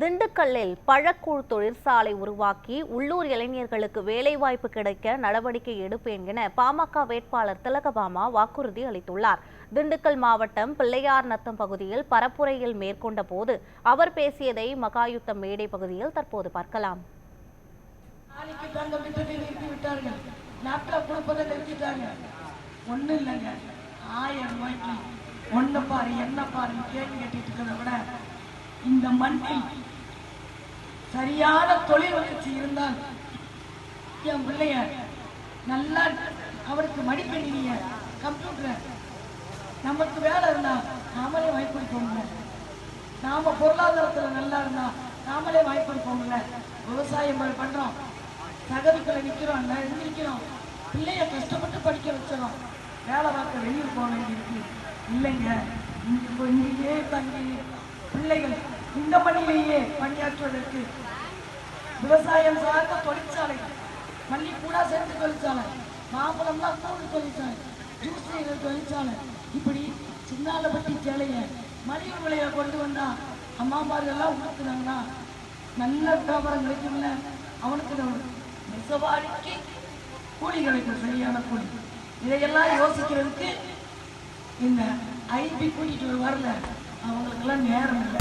திண்டுக்கல்லில் பழக்கூழ் தொழிற்சாலை உருவாக்கி உள்ளூர் இளைஞர்களுக்கு வேலைவாய்ப்பு கிடைக்க நடவடிக்கை எடுப்பேன் என பாமக வேட்பாளர் திலகபாமா வாக்குறுதி அளித்துள்ளார். திண்டுக்கல் மாவட்டம் பிள்ளையார் நத்தம் பகுதியில் பரப்புரையில் மேற்கொண்ட போது அவர் பேசியதை மகாயுத்தம் மேடை பகுதியில் தற்போது பார்க்கலாம். நாளைக்கு இல்லைங்க. ஆயிரம் ரூபாய்க்கு ஒன்று பாரு என்ன பாருன்னு கேள்வி கேட்டுட்டு இருக்கிறத விட இந்த மண்ணில் சரியான தொழில் வளர்ச்சி இருந்தால் என் பிள்ளைய நல்லா அவருக்கு மடிக்கணினிய கம்ப்யூட்டர் நமக்கு வேலை இருந்தா நாமளே வாய்ப்பளிப்போம்ல நாம பொருளாதாரத்துல நல்லா இருந்தா நாமளே வாய்ப்பளிப்போம்ல விவசாயம் பண்றோம். தகவல்களை நிக்கிறோம் நிற்கிறோம் நிக்கிறோம். பிள்ளைய கஷ்டப்பட்டு படிக்க வச்சிடும் வேலை பார்க்க வெளியூர் போக வேண்டியிருக்கு. இல்லைங்க. இங்கே தங்கி பிள்ளைகள் இந்த மண்ணிலேயே பணியாற்றுவதற்கு விவசாயம் சார்ந்த தொழிற்சாலை மல்லிப்பூடா சேர்த்து தொழிற்சாலை மாம்பழம்லாம் கூடு தொழிற்சாலை ஜூஸ் செய்கிற தொழிற்சாலை. இப்படி சின்னாலப்பட்டி சேலைய மலிவு விலையை கொண்டு வந்தா அம்மா மாதங்கள் எல்லாம் உடுத்துனாங்கன்னா நல்ல வியாபாரம் கிடைக்கும்ல. அவனுக்கு நம்ம நெசவாளிக்கு கூலி கிடைக்கும் சரியான கூலி. இதையெல்லாம் யோசிக்கிறதுக்கு இந்த ஐபி கூட்டிட்டு வரல அவங்களுக்கெல்லாம் நேரம் இல்லை.